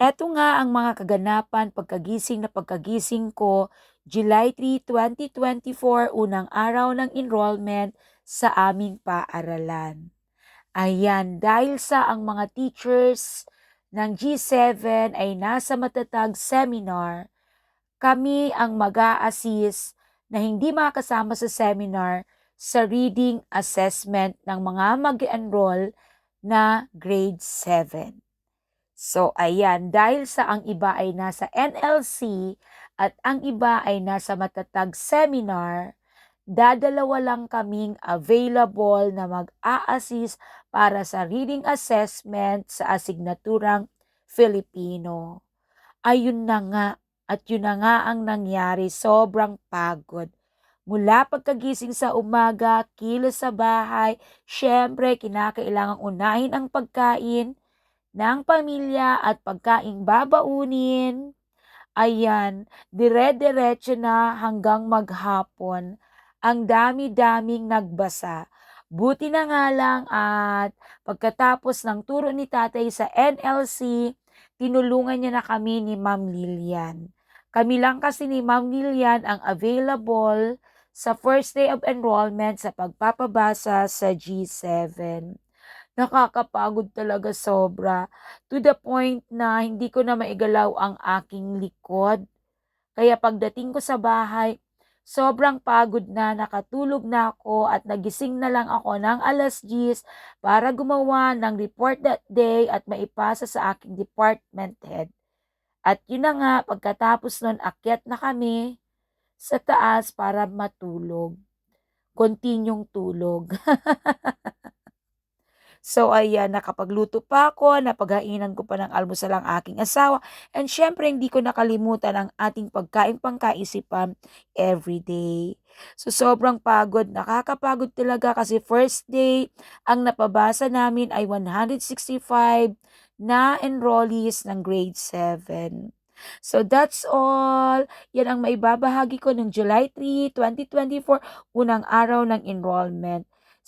Eto nga ang mga kaganapan pagkagising na pagkagising ko, July 3, 2024, unang araw ng enrollment sa aming paaralan. Ayan, dahil sa ang mga teachers ng G7 ay nasa matatag seminar, kami ang mag assist na hindi makasama sa seminar sa reading assessment ng mga mag-enroll na grade 7. So, ayan, dahil sa ang iba ay nasa NLC at ang iba ay nasa matatag seminar, dadalawa lang kaming available na mag-a-assist para sa reading assessment sa asignaturang Filipino. Ayun na nga, at yun na nga ang nangyari, sobrang pagod. Mula pagkagising sa umaga, kilos sa bahay, syempre kinakailangang unahin ang pagkain, ng pamilya at pagkaing babaunin. Ayan, dire-diretso na hanggang maghapon. Ang dami-daming nagbasa. Buti na nga lang at pagkatapos ng turo ni tatay sa NLC, tinulungan niya na kami ni Ma'am Lilian. Kami lang kasi ni Ma'am Lilian ang available sa first day of enrollment sa pagpapabasa sa G7 nakakapagod talaga sobra. To the point na hindi ko na maigalaw ang aking likod. Kaya pagdating ko sa bahay, sobrang pagod na, nakatulog na ako at nagising na lang ako ng alas 10 para gumawa ng report that day at maipasa sa aking department head. At yun na nga, pagkatapos nun, akyat na kami sa taas para matulog. Kontinyong tulog. So ayan, nakapagluto pa ako, napaghainan ko pa ng almusal ang aking asawa. And syempre, hindi ko nakalimutan ang ating pagkain pangkaisipan everyday. So sobrang pagod, nakakapagod talaga kasi first day, ang napabasa namin ay 165 na enrollees ng grade 7. So that's all. Yan ang maibabahagi ko ng July 3, 2024, unang araw ng enrollment.